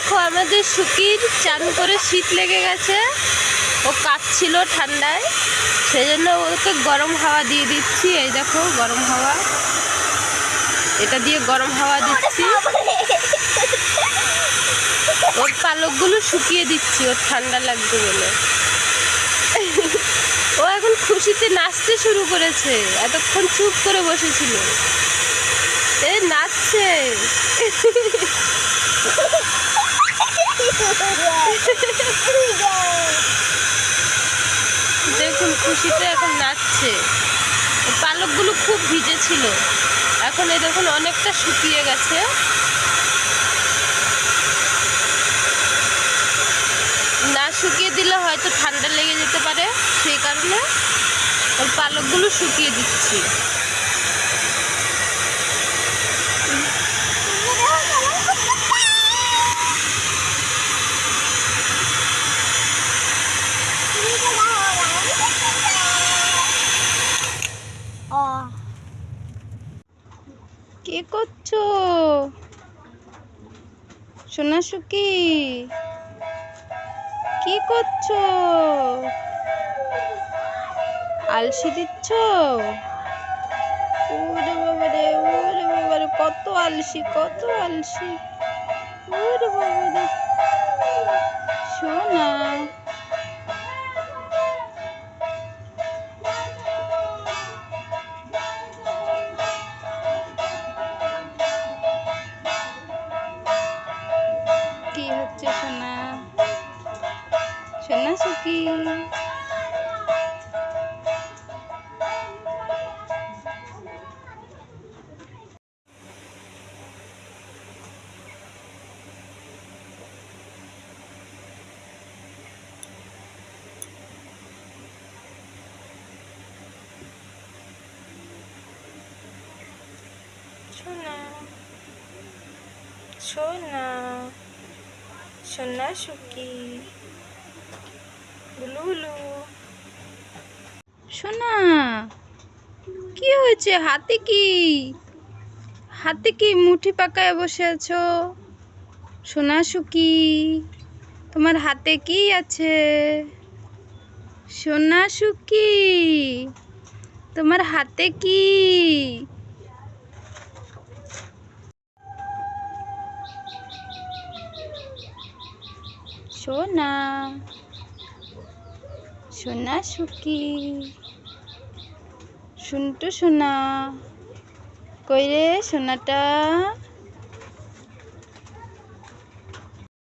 দেখো আমাদের সুকির চান করে শীত লেগে গেছে, ও কাঁপছিল ঠান্ডায়, সেজন্য ওকে গরম হাওয়া দিয়ে দিচ্ছি। এই দেখো, গরম হাওয়া। এটা দিয়ে গরম হাওয়া দিচ্ছি। ওর পালকগুলো শুকিয়ে দিচ্ছি, ওর ঠান্ডা লাগবে বলে। ও এখন খুশিতে নাচতে শুরু করেছে, এতক্ষণ চুপ করে বসেছিল। এ, নাচছে। দেখুন, খুশিতে এখন নাচছে। পালকগুলো খুব ভিজে ছিল এখন এই দেখুন, অনেকটা শুকিয়ে গেছে। না শুকিয়ে দিলে হয়তো ঠান্ডা লেগে যেতে পারে, সেই কারণে ওর পালকগুলো শুকিয়ে দিচ্ছি। কি করছ? সোনা সুকি কি করছ? আলসি দিচ্ছ? ওরে বাবারে ওরে বাবারে কত আলসি কত আলসি। ওরে বাবারে সোনা সোনা সুকি সোনা সোনা সোনা সুকি বুলু বুলু সোনা কি হয়েছে? হাতে কি? হাতে কি মুঠি পাকায় বসে আছো? সোনা সুকি তোমার হাতে কি আছে? সোনা সুকি তোমার হাতে কি? সোনা সোনা সুকি শুনটু সোনা। কই রে সোনাটা